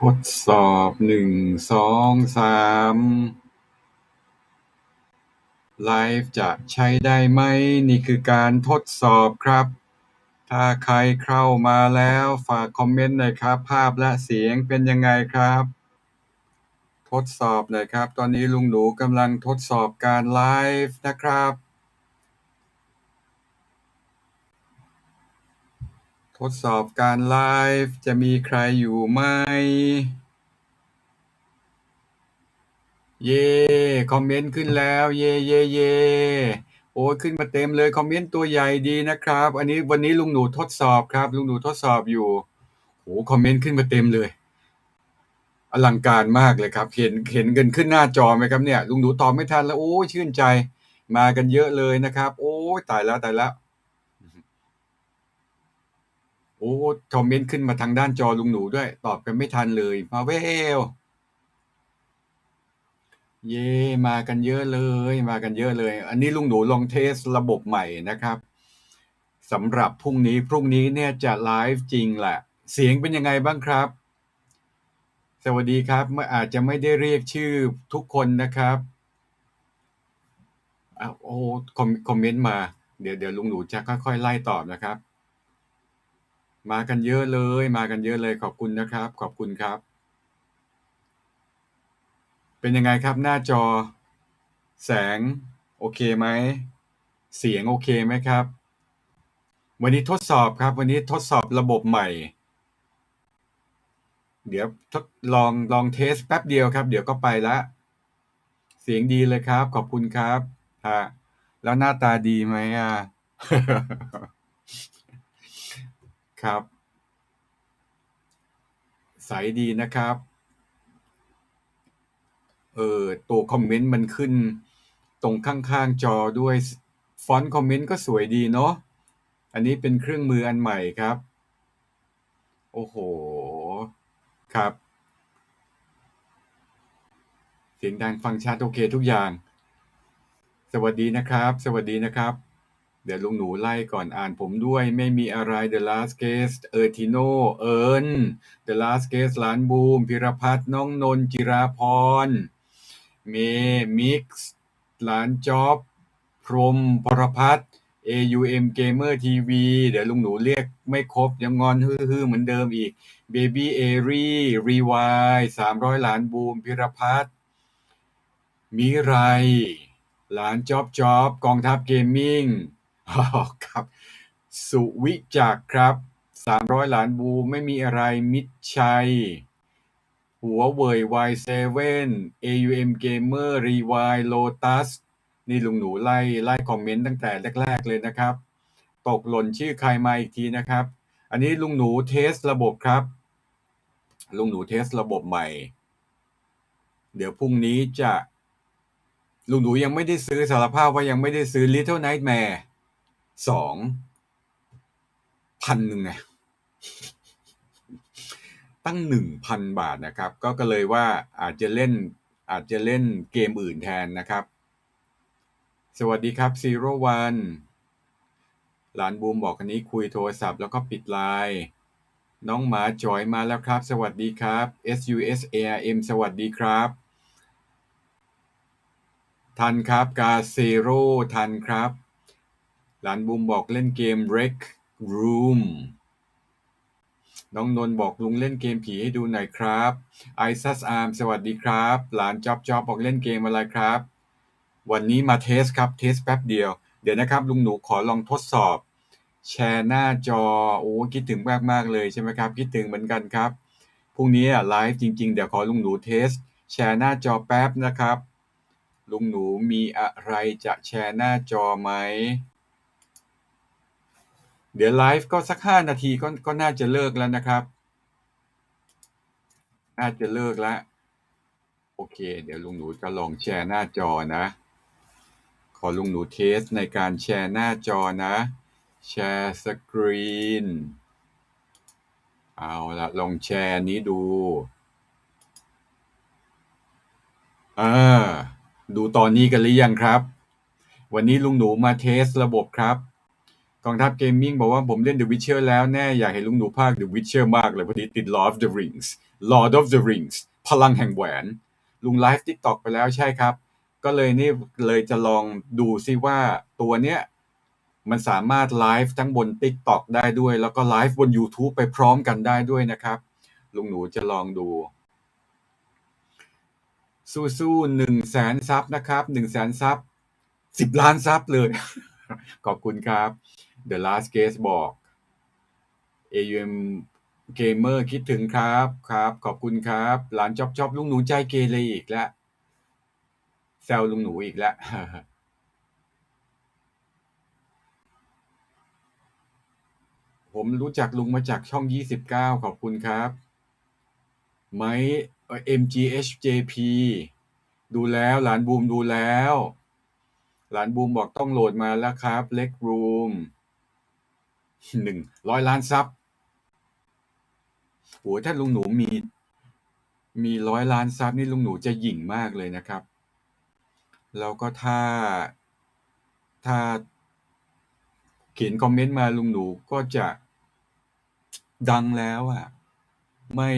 ทดสอบหนึ่งสองสามไลฟ์จะใช้ได้ไหม นี่คือการทดสอบครับ ถ้าใครเข้ามาแล้วฝากคอมเมนต์หน่อยครับ ภาพและเสียงเป็นยังไงครับ ทดสอบหน่อยครับ ตอนนี้ลุงหนูกำลังทดสอบการไลฟ์นะครับ ดสอบการไลฟ์ จะมีใครอยู่ไหม เย่คอมเมนต์ขึ้นแล้ว เย่เย่เย่โอ้ขึ้นมาเต็มเลยคอมเมนต์ตัวใหญ่ดีนะครับ อันนี้วันนี้ลุงหนูทดสอบครับ ลุงหนูทดสอบอยู่โอ้คอมเมนต์ขึ้นมาเต็มเลย อลังการมากเลยครับ เห็นเห็นกันขึ้นหน้าจอไหมครับเนี่ย ลุงหนูตอบไม่ทันแล้วโอ้ชื่นใจ มากันเยอะเลยนะครับ โอ้ตายแล้วตายแล้ว โอ้คอมเมนต์ขึ้นมาทางด้านจอลุงหนูด้วย ตอบกันไม่ทันเลยมาเวลเย่มากันเยอะเลย มากันเยอะเลย อันนี้ลุงหนูลองเทสระบบใหม่นะครับสำหรับพรุ่งนี้พรุ่งนี้เนี่ยจะไลฟ์จริงแหละเสียงเป็นยังไงบ้างครับ สวัสดีครับไม่อาจจะไม่ได้เรียกชื่อทุกคนนะครับอ้าวโอ้คอมเมนต์มา เดี๋ยวเดี๋ยวลุงหนูจะค่อยๆไล่ตอบนะครับ มากันเยอะเลย มากันเยอะเลยขอบคุณนะครับ ขอบคุณครับ เป็นยังไงครับหน้าจอ แสง โอเคไหม เสียงโอเคไหมครับ วันนี้ทดสอบครับ วันนี้ทดสอบระบบใหม่ เดี๋ยวทดลองลองเทสแป๊บเดียวครับ เดี๋ยวก็ไปละ เสียงดีเลยครับ ขอบคุณครับฮะแล้วหน้าตาดีไหมอะ ครับ ใสดีนะครับ เออตัวคอมเมนต์มันขึ้นตรงข้างๆจอด้วย ฟอนต์คอมเมนต์ก็สวยดีเนาะอันนี้เป็นเครื่องมืออันใหม่ครับ โอ้โห ครับ เสียงดังฟังชัดโอเคทุกอย่าง สวัสดีนะครับ สวัสดีนะครับ เดี๋ยวลุงหนูไล่ก่อนอ่านผมด้วย ไม่มีอะไร The Last Guest เออทิโนเอิญ The Last Guest หลานบูม พิรพัฒน์น้องนนท์จิราพร เมมิกซ์หลานจ๊อบ พรหมพรพัฒน์ AUM Gamer TV เดี๋ยวลุงหนูเรียกไม่ครบ ยังงอนฮือๆเหมือนเดิมอีก Baby a r i Rewind 300หลานบูม พิรพัฒน์มิไร หลานจ๊อบจ๊อบกองทัพเกมมิ่ง ครับ สุวิจักครับ300หลานบูไม่มีอะไรมิดชัย หัวเว่ย Y7 AUM Gamer Rewind Lotus นี่ลุงหนูไล่ไล่คอมเมนต์ตั้งแต่แรก ๆ เลยนะครับ ตกหล่นชื่อใครมาอีกทีนะครับ อันนี้ลุงหนูเทสระบบครับ ลุงหนูเทสระบบใหม่ เดี๋ยวพรุ่งนี้จะ ลุงหนูยังไม่ได้ซื้อสารภาพว่ายังไม่ได้ซื้อ Little Nightmare สองพันหนึ่งไงตั้งหนึ่งพันบาทนะครับ ก็ก็เลยว่าอาจจะเล่นอาจจะเล่นเกมอื่นแทนนะครับ สวัสดีครับ Zero One หลานบูมบอกอันนี้คุยโทรศัพท์แล้วก็ปิดไลน์น้องหมาจอยมาแล้วครับ สวัสดีครับ SUSARM สวัสดีครับ ทันครับกาเซโร่ทันครับ หลานบูมบอกเล่นเกม Rec Room น้องนนท์บอกลุงเล่นเกมผีให้ดูหน่อยครับไอซัสอาร์มสวัสดีครับ หลานจอบจอบบอกเล่นเกมอะไรครับ วันนี้มาเทสครับ เทสแป๊บเดียว เดี๋ยวนะครับ ลุงหนูขอลองทดสอบ แชร์หน้าจอ โอ้คิดถึงมากมากเลยใช่ไหมครับ คิดถึงเหมือนกันครับ พรุ่งนี้ไลฟ์จริง ๆ เดี๋ยวขอลุงหนูเทส แชร์หน้าจอแป๊บนะครับ ลุงหนูมีอะไรจะแชร์หน้าจอไหม เดี๋ยวไลฟ์ก็สักห้านาทีก็ก็น่าจะเลิกแล้วนะครับ น่าจะเลิกแล้ว โอเค เดี๋ยวลุงหนูจะลองแชร์หน้าจอนะ ขอลุงหนูเทสในการแชร์หน้าจอนะ แชร์สกรีน เอาละลองแชร์นี้ดูอ่าดูตอนนี้กันหรือยังครับ วันนี้ลุงหนูมาเทสระบบครับ กองทัพเกมมิ่งบอกว่าผมเล่น The Witcher แล้วแน่ อยากเห็นลุงหนูภาค The Witcher มากเลยพอดีติด Lord of the Rings Lord of the Rings พลังแห่งแหวน ลุงไลฟ์ TikTok ไปแล้วใช่ครับ ก็เลยนี่เลยจะลองดูซิว่าตัวเนี้ยมันสามารถไลฟ์ทั้งบน TikTok ได้ด้วย แล้วก็ไลฟ์บน YouTube ไปพร้อมกันได้ด้วยนะครับ ลุงหนูจะลองดู สู้ๆหนึ่งแสนซับนะครับหนึ่งแสนซับสิบล้านซับเลย ขอบคุณครับ The Last Case บอก AUM Gamer คิดถึงครับครับ ขอบคุณครับหลานจอบจอบลุงหนูใจเกเรอีกแล้วแซวลุงหนูอีกแล้วผมรู้จักลุงมาจากช่อง 29 ขอบคุณครับ ไม้เอ่อ MGHJP ดูแล้วหลานบูมดูแล้ว หลานบูมบอกต้องโหลดมาแล้วครับ เล็กรูม หนึ่งร้อยล้านซับโหถ้าลุงหนูมีมีร้อยล้านซับนี่ลุงหนูจะหยิ่งมากเลยนะครับ แล้วก็ถ้าถ้าเขียนคอมเมนต์มาลุงหนูก็จะดังแล้วอะไม่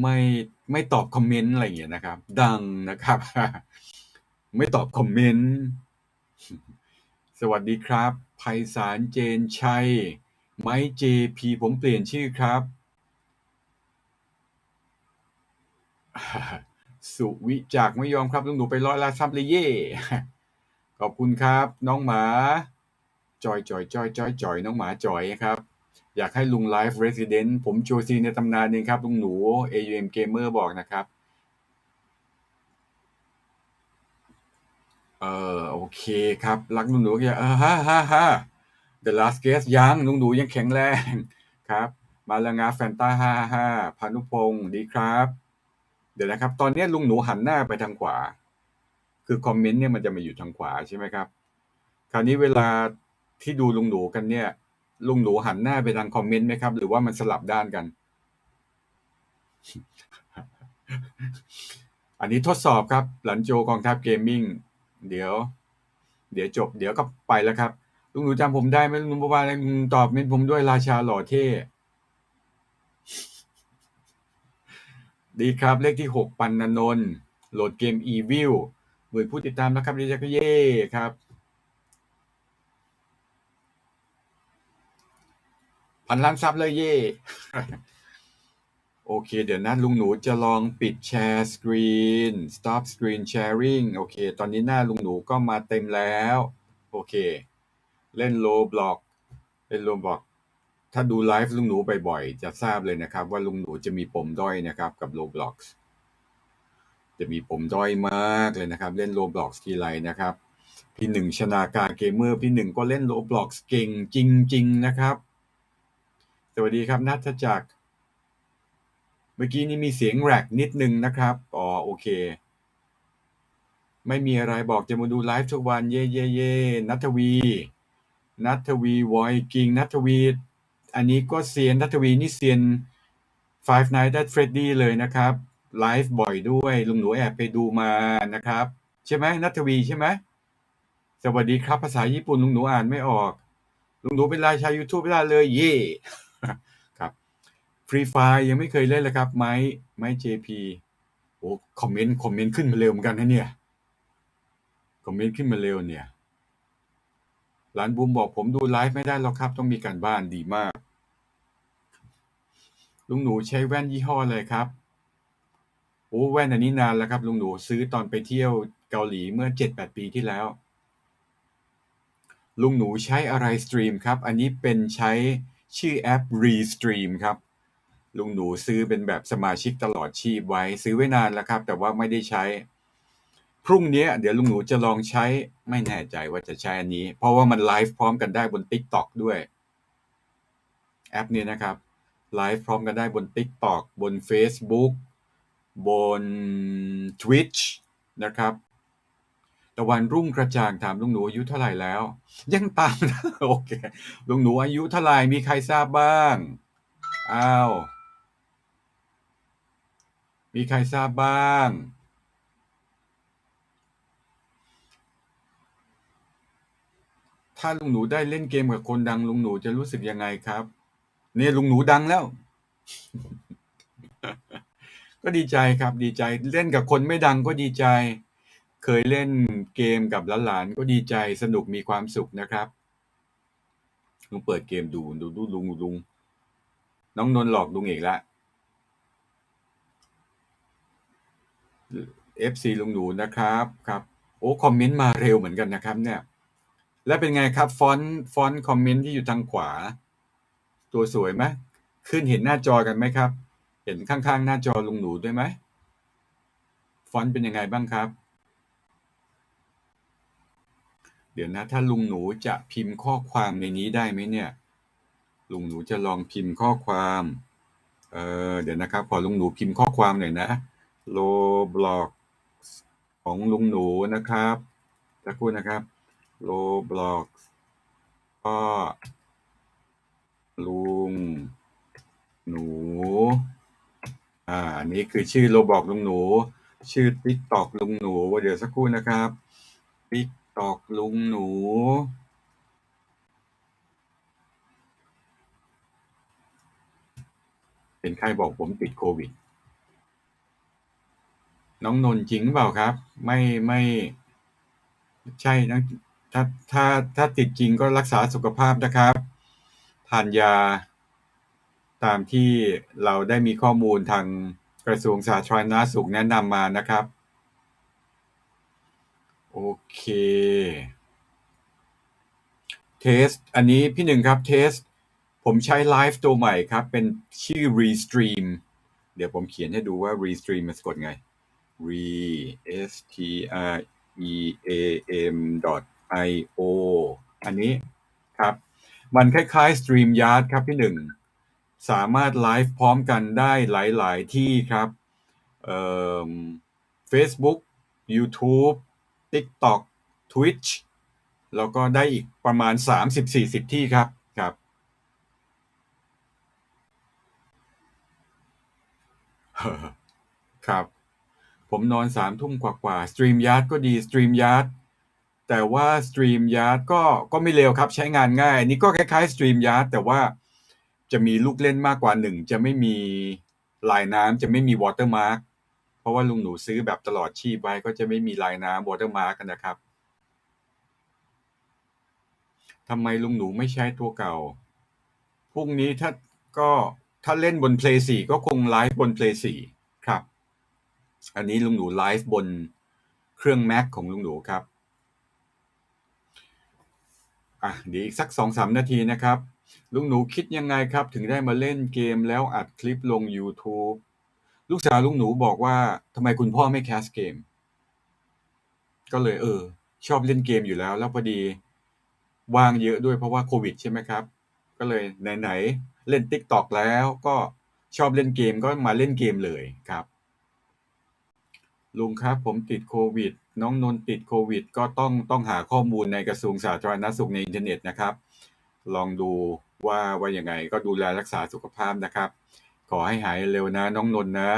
ไม่ไม่ตอบคอมเมนต์อะไรอย่างเงี้ยนะครับ ดังนะครับ ไม่ตอบคอมเมนต์ สวัสดีครับ ไพศาล เจนชัย ไม้ JP ผมเปลี่ยนชื่อครับ สุวิจากไม่ยอมครับลุงหนูไปร้อยล้าซับเลยเย่ขอบคุณครับ น้องหมาจอยจอยจอยจอยจอยน้องหมาจอยครับ อยากให้ลุงไลฟ์เรส i เดนต์ผมโจซีในตำนานเองครับลุงหนู AUM Gamer บอกนะครับ เออโอเคครับ รักลุงหนูก็อย่าเออฮ่าฮ่าฮ่า The Last Guest ยังลุงหนูยังแข็งแรงครับ มาล้วงาแฟนตาฮ่าฮ่าพานุพงศ์ดีครับ เดี๋ยวนะครับ ตอนนี้ลุงหนูหันหน้าไปทางขวา คือคอมเมนต์เนี่ยมันจะมาอยู่ทางขวาใช่ไหมครับ คราวนี้เวลาที่ดูลุงหนูกันเนี่ย ลุงหนูหันหน้าไปทางคอมเมนต์ไหมครับ หรือว่ามันสลับด้านกัน อันนี้ทดสอบครับ หลันโจกองทัพเกมมิ่ง เดี๋ยว เดี๋ยวจบ เดี๋ยวก็ไปแล้วครับลุงหนูจำผมได้ไหมลุงบอกว่าอะไรลุงตอบเมนผมด้วยราชาหล่อเท่ดีครับ เลขที่หกปันนนนโหลดเกม Evil หมื่นผู้ติดตามนะครับดีใจก็เย่ครับ พันล้านซับเลยเย่ โอเค เดี๋ยวนะลุงหนูจะลองปิดแชร์สกรีน stop screen sharing โอเค ตอนนี้หน้าลุงหนูก็มาเต็มแล้ว โอเค เล่นโลบล็อกเล่นโลบล็อกถ้าดูไลฟ์ลุงหนูบ่อยๆ จะทราบเลยนะครับ ว่าลุงหนูจะมีปมด้อยนะครับกับ Roblox จะมีปมด้อยมากเลยนะครับ เล่น Roblox ทีไรนะครับ พี่หนึ่งชนาการเกมเมอร์พี่หนึ่งก็เล่น Roblox เก่งจริง ๆ นะครับ สวัสดีครับนัทจักร เมื่อกี้นี้มีเสียงแรกนิดนึงนะครับอ๋อโอเค ไม่มีอะไรบอกจะมาดูไลฟ์ทุกวันเย่เย่เย่นัทวีนัทวีวอยกิงนัทวี อันนี้ก็เซียนนัทวีนี่เซียน Five Nights at Freddy เลยนะครับไลฟ์บ่อยด้วยลุงหนูแอบไปดูมานะครับ ใช่ไหมนัทวีใช่ไหมสวัสดีครับภาษาญี่ปุ่นลุงหนูอ่านไม่ออก ลุงหนูเป็นรายชา YouTube ไม่ได้เลย เย่ ฟรีไฟยังไม่เคยเล่นเลยครับ ไม้ไม้ JP โอ้คอมเมนต์คอมเมนต์ขึ้นมาเร็วเหมือนกันนะเนี่ยคอมเมนต์ขึ้นมาเร็วเนี่ยหลานบูมบอกผมดูไลฟ์ไม่ได้หรอกครับ ต้องมีการบ้านดีมาก ลุงหนูใช้แว่นยี่ห้ออะไรครับโอ้แว่นอันนี้นานแล้วครับ ลุงหนูซื้อตอนไปเที่ยวเกาหลีเมื่อ7-8ปีที่แล้ว ลุงหนูใช้อะไรสตรีมครับ อันนี้เป็นใช้ชื่อแอป Restream ครับ ลุงหนูซื้อเป็นแบบสมาชิกตลอดชีพไว้ซื้อไว้นานแล้วครับ แต่ว่าไม่ได้ใช้ พรุ่งนี้เดี๋ยวลุงหนูจะลองใช้ไม่แน่ใจว่าจะใช้อันนี้ เพราะว่ามันไลฟ์พร้อมกันได้บน TikTok ด้วย แอปนี้นะครับไลฟ์พร้อมกันได้บน TikTok บน Facebook บน Twitch นะครับตะวันรุ่งกระจ่างถามลุงหนูอายุเท่าไหร่แล้ว ยังตามโอเคลุงหนูอายุเท่าไหร่มีใครทราบบ้าง อ้าว มีใครทราบบ้าง ถ้าลุงหนูได้เล่นเกมกับคนดัง ลุงหนูจะรู้สึกยังไงครับ เนี่ยลุงหนูดังแล้ว ก็ดีใจครับดีใจเล่นกับคนไม่ดังก็ดีใจ เคยเล่นเกมกับหลานๆก็ดีใจสนุกมีความสุขนะครับลุงเปิดเกมดูดูดูลุงลุงน้องนนท์หลอกลุงเอกแล้ว FC ลุงหนูนะครับครับโอ้คอมเมนต์มาเร็วเหมือนกันนะครับเนี่ยและเป็นไงครับฟอนต์ฟอนต์คอมเมนต์ที่อยู่ทางขวา ตัวสวยไหมขึ้นเห็นหน้าจอกันไหมครับ เห็นข้างๆ หน้าจอลุงหนูด้วยไหมฟอนต์เป็นยังไงบ้างครับ เดี๋ยวนะ ถ้าลุงหนูจะพิมพ์ข้อความในนี้ได้ไหมเนี่ย ลุงหนูจะลองพิมพ์ข้อความเออเดี๋ยวนะครับขอลุงหนูพิมพ์ข้อความหน่อยนะ โลบล็อกของลุงหนูนะครับสักครู่นะครับโลบล็อกก็ลุงหนู อ่าอันนี้คือชื่อโลบอกลุงหนู ชื่อติ๊กตอกลุงหนูเดี๋ยวสักครู่นะครับติ๊กตอกลุงหนู เป็นใครบอกผมติดโควิด น้องนนท์จริงเปล่าครับ ไม่ไม่ ใช่นะถ้าถ้าถ้าติดจริงก็รักษาสุขภาพนะครับทานยา ตามที่เราได้มีข้อมูลทางกระทรวงสาธารณาสุขแนะนำมานะครับ โอเค เทส อันนี้พี่หนึ่งครับเทส ผมใช้ไลฟ์ตัวใหม่ครับ เป็นชื่อ Restream เดี๋ยวผมเขียนให้ดูว่า Restream มันสะกดไง re s t r e a m i o อันนี้ครับ มันคล้ายๆ StreamYard ครับพี่หนึ่ง สามารถไลฟ์พร้อมกันได้หลายๆที่ครับเอ่อ Facebook YouTube TikTok Twitch แล้วก็ได้อีกประมาณ 30-40 ที่ครับครับครับ ผมนอนสามทุ่มกว่าๆ StreamYard ก็ดี StreamYard แต่ว่า StreamYard ก็ก็ไม่เร็วครับใช้งานง่ายนนี้ก็คล้ายๆ StreamYard แต่ว่าจะมีลูกเล่นมากกว่าหนึ่งจะไม่มีลายน้ำจะไม่มี Watermark เพราะว่าลุงหนูซื้อแบบตลอดชีพไว้ก็จะไม่มีลายน้ำ Watermark กันนะครับทำไมลุงหนูไม่ใช้ตัวเก่าพรุ่งนี้ถ้าก็ถ้าเล่นบน Play 4 ก็คงไลฟ์บน Play 4 อันนี้ลุงหนูไลฟ์บนเครื่อง Mac ของลุงหนูครับ อะเดี๋ยวอีกสักสองสามนาทีนะครับ ลุงหนูคิดยังไงครับ ถึงได้มาเล่นเกมแล้วอัดคลิปลง YouTube ลูกสาวลุงหนูบอกว่าทำไมคุณพ่อไม่แคสเกม ก็เลยเออ ชอบเล่นเกมอยู่แล้ว แล้วพอดีว่างเยอะด้วยเพราะว่าโควิดใช่ไหมครับ ก็เลยไหนๆเล่น t ิ k t o k แล้วก็ชอบเล่นเกมก็มาเล่นเกมเลยครับ ลุงครับ ผมติดโควิด น้องนนติดโควิด ก็ต้องต้องหาข้อมูลในกระทรวงสาธารณสุขในอินเทอร์เน็ตนะครับ ลองดูว่าว่ายังไงก็ดูแลรักษาสุขภาพนะครับ ขอให้หายเร็วนะน้องนนนะ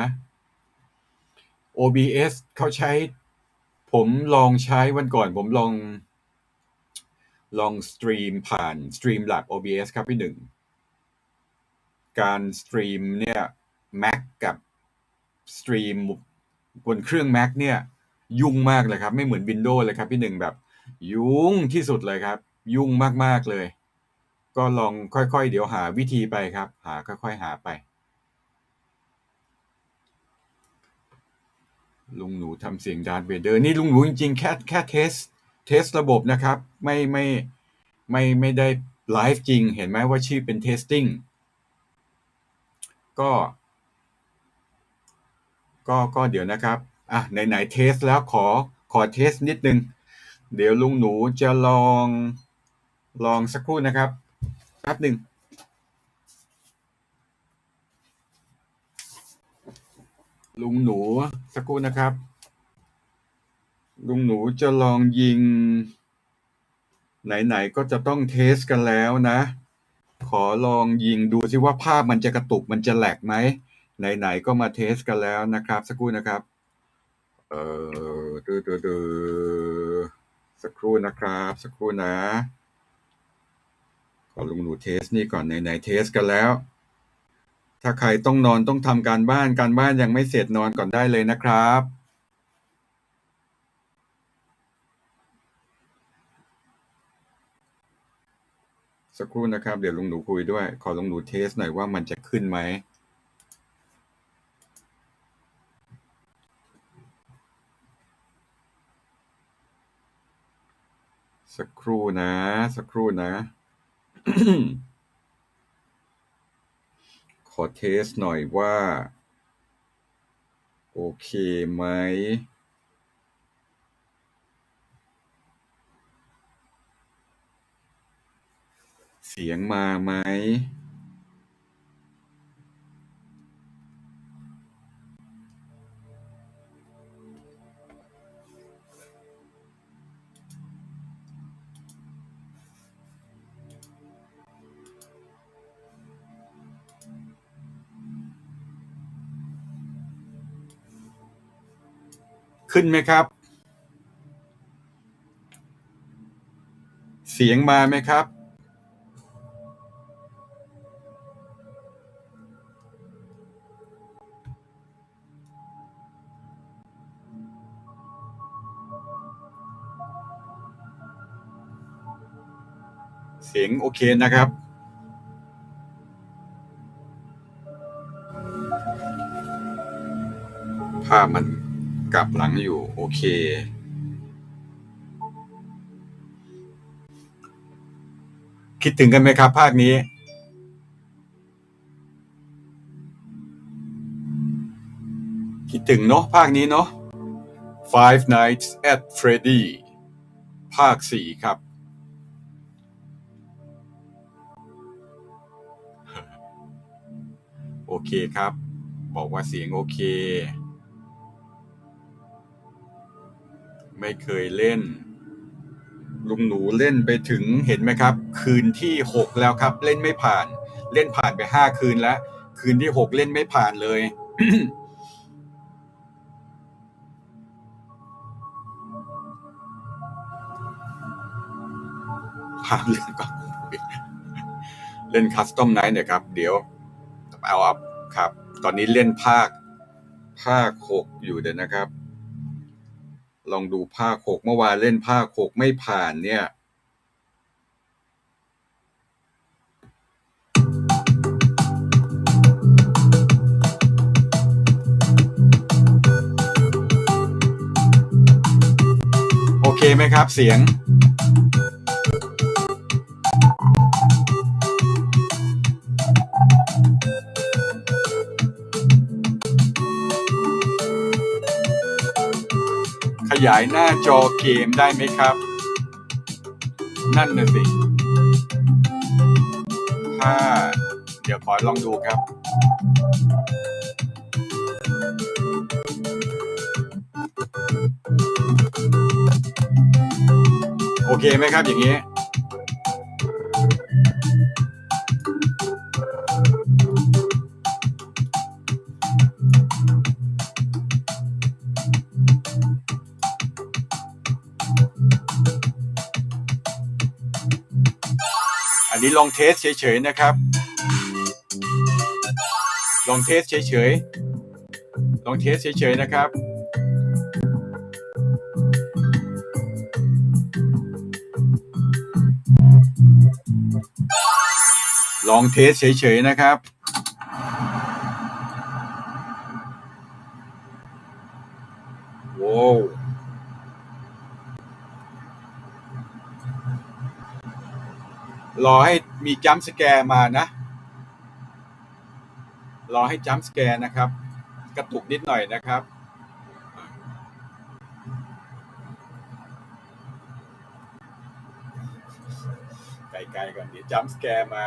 OBS เขาใช้ ผมลองใช้วันก่อน ผมลอง ลองสตรีมผ่าน Streamlab OBS ครับพี่หนึ่ง การสตรีมเนี่ย Mac กับสตรีม บนเครื่อง Mac เนี่ยยุ่งมากเลยครับ ไม่เหมือน Windows เลยครับพี่หนึ่งแบบ ยุ่งที่สุดเลยครับ ยุ่งมากๆเลย ก็ลองค่อยๆ เดี๋ยวหาวิธีไปครับ หาค่อยๆหาไป ลุงหนูทำเสียงดาร์ธเวเดอร์นี่ลุงหนูจริงๆ แค่แค่เทสเทสระบบนะครับ ไม่ไม่ไม่ไม่ได้ไลฟ์จริง เห็นไหมว่าชื่อเป็น testing ก็ ก็ก็เดี๋ยวนะครับอะไหนๆเทสแล้วขอขอเทสนิดนึง เดี๋ยวลุงหนูจะลองลองสักครู่นะครับแป๊บหนึ่งลุงหนูสักครู่นะครับ ลุงหนูจะลองยิง ไหนๆก็จะต้องเทสกันแล้วนะ ขอลองยิงดูซิว่าภาพมันจะกระตุกมันจะแหลกไหม ไหนๆก็มาเทสกันแล้วนะครับ สักครู่นะครับ เออดือดือดือสักครู่นะครับ สักครู่นะขอลุงหนูเทสนี่ก่อนในในๆเทสกันแล้ว ถ้าใครต้องนอนต้องทำการบ้านการบ้านยังไม่เสร็จนอนก่อนได้เลยนะครับสักครู่นะครับ เดี๋ยวลุงหนูคุยด้วย ขอลุงหนูเทสหน่อยว่ามันจะขึ้นไหม สักครู่นะ สักครู่นะ ขอเทสหน่อยว่า โอเคไหมเสียงมาไหม ขึ้นไหมครับ เสียงมาไหมครับ เสียงโอเคนะครับภามัน กลับหลังอยู่ โอเค คิดถึงกันไหมครับ ภาคนี้ คิดถึงเนาะภาคนี้เนาะ Five Nights at Freddy ภาคสี่ครับโอเคครับ บอกว่าเสียงโอเค ไม่เคยเล่น ลุงหนูเล่นไปถึงเห็นไหมครับ คืนที่หกแล้วครับ เล่นไม่ผ่าน เล่นผ่านไปห้าคืนแล้ว คืนที่หกเล่นไม่ผ่านเลยภาพเล่นก่อนเล่นคัสตอมไนท์เนี่ยครับ เดี๋ยวเอาอัพครับ ตอนนี้เล่นภาค ภาคหกอยู่เดี๋ยวนะครับ ลองดูภาคหกเมื่อวานเล่นภาคหกไม่ผ่านเนี่ยโอเคไหมครับเสียง ยายหน้าจอเกมได้ไหมครับ นั่นน่ะสิถ้าเดี๋ยวขอลองดูครับ โอเคไหมครับอย่างนี้ อันนี้ลองเทสเฉยๆนะครับ ลองเทสเฉยๆ ลองเทสเฉยๆนะครับ ลองเทสเฉยๆนะครับ รอให้มีจัมป์สแกร์มานะ รอให้จัมป์สแกร์นะครับ กระตุกนิดหน่อยนะครับ ไกลๆก่อนเดี๋ยวจัมป์สแกร์มา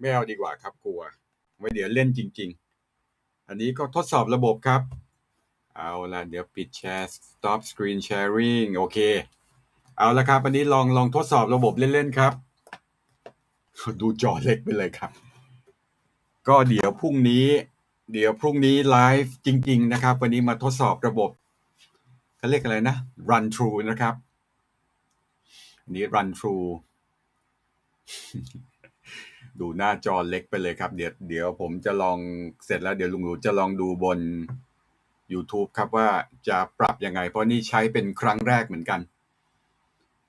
ไม่เอาดีกว่าครับกลัวไว้เดี๋ยวเล่นจริง ๆ อันนี้ก็ทดสอบระบบครับ เอาละเดี๋ยวปิดแชร์ stop screen sharing โอเค เอาละครับ อันนี้ลองลองทดสอบระบบเล่น ๆ ครับ ดูจอเล็กไปเลยครับ ก็เดี๋ยวพรุ่งนี้ เดี๋ยวพรุ่งนี้ไลฟ์จริง ๆ นะครับ วันนี้มาทดสอบระบบเขาเรียกอะไรนะ run through นะครับ อันนี้ run through ดูหน้าจอเล็กไปเลยครับ เดี๋ยวเดี๋ยวผมจะลองเสร็จแล้วเดี๋ยวลุงหนูจะลองดูบน YouTube ครับว่าจะปรับยังไง เพราะนี่ใช้เป็นครั้งแรกเหมือนกัน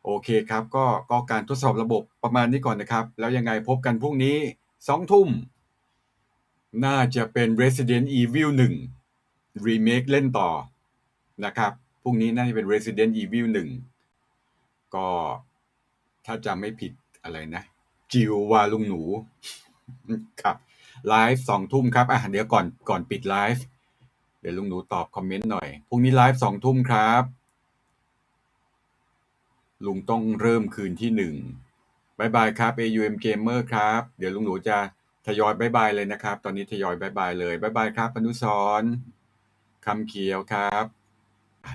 โอเคครับก็ก็การทดสอบระบบประมาณนี้ก่อนนะครับ แล้วยังไงพบกันพรุ่งนี้สองทุ่ม น่าจะเป็น Resident Evil 1 Remake เล่นต่อนะครับพรุ่งนี้น่าจะเป็น Resident Evil 1 ก็ถ้าจำไม่ผิดอะไรนะ จิววาลุงหนูครับไลฟ์สองทุ่มครับอะเดี๋ยวก่อนก่อนปิดไลฟ์เดี๋ยวลุงหนูตอบคอมเมนต์หน่อยพรุ่งนี้ไลฟ์สองทุ่มครับ ลุงต้องเริ่มคืนที่หนึ่งบายบายครับ AUM Gamer ครับ เดี๋ยวลุงหนูจะทยอยบายบายเลยนะครับ ตอนนี้ทยอยบายบายเลยบายบายครับ อนุสรณ์คำเขียวครับ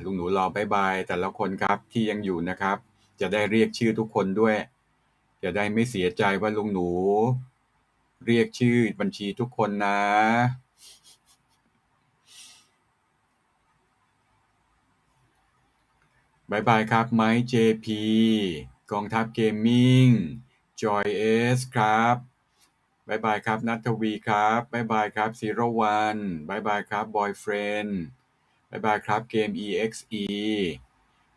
ลุงหนูรอบายบายแต่ละคนครับที่ยังอยู่นะครับ จะได้เรียกชื่อทุกคนด้วย จะได้ไม่เสียใจว่าลุงหนู เรียกชื่อบัญชีทุกคนนะ บายบายครับ ไมค์ JP กองทัพเกมมิ่ง Joy S ครับบายบายครับนัทวีครับบายบายครับซีโรวันบายบายครับ Boyfriend บายบายครับเกม EXE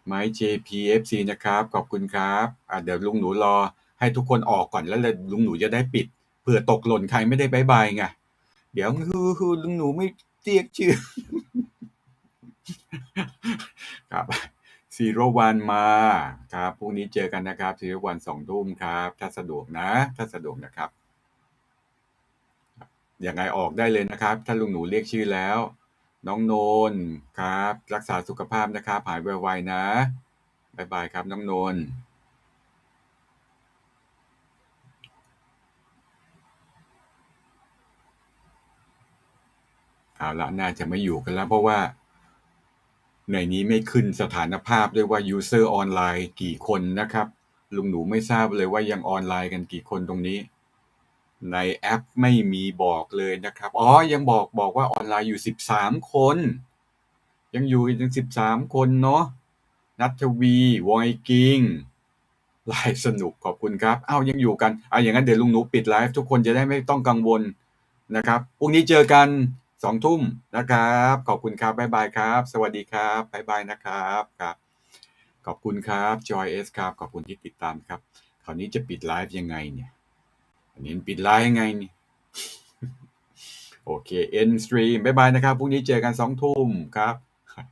ไมค์ JPFC นะครับ ขอบคุณครับ อะเดี๋ยวลุงหนูรอ ให้ทุกคนออกก่อนแล้วลุงหนูจะได้ปิดเผื่อตกหล่นใครไม่ได้บายบายไงเดี๋ยวคือคือลุงหนูไม่เรียกชื่อครับซีโรวันมาครับพรุ่งนี้เจอกันนะครับซีโรวันสองทุ่มครับ ถ้าสะดวกนะ ถ้าสะดวกนะครับอยังไงออกได้เลยนะครับ ถ้าลุงหนูเรียกชื่อแล้ว น้องโนนครับ รักษาสุขภาพนะครับ หายไวๆนะบายบายครับ น้องโนน เอาละน่าจะไม่อยู่กันแล้ว เพราะว่าในนี้ไม่ขึ้นสถานภาพด้วยว่า user ออนไลน์กี่คนนะครับ ลุงหนูไม่ทราบเลยว่ายังออนไลน์กันกี่คนตรงนี้ ในแอปไม่มีบอกเลยนะครับ อ๋อ ยังบอกบอกว่าออนไลน์อยู่ 13 คน ยังอยู่อีกถึง13 คนเนาะนัทวีวอยกิงไลฟ์สนุกขอบคุณครับ อ้าวยังอยู่กันอะอย่างนั้นเดี๋ยวลุงหนูปิดไลฟ์ทุกคนจะได้ไม่ต้องกังวลนะครับพรุ่งนี้เจอกัน สองทุ่มนะครับ ขอบคุณครับบ๊ายบายครับ สวัสดีครับบ๊ายบายนะครับครับ ขอบคุณครับ Joy S ครับขอบคุณที่ติดตามครับคราวนี้จะปิดไลฟ์ยังไงเนี่ยอันนี้ปิดไลฟ์ยังไงเนี่ยโอเค end stream บ๊ายบายนะครับพรุ่งนี้เจอกันสองทุ่มครับ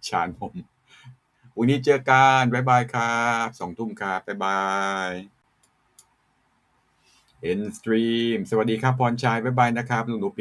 ชานผมพรุ่งนี้เจอกันบ๊ายบายครับสองทุ่มครับบ๊ายบาย end stream สวัสดีครับพรชัยบ๊ายบายนะครับลุงหนูปิด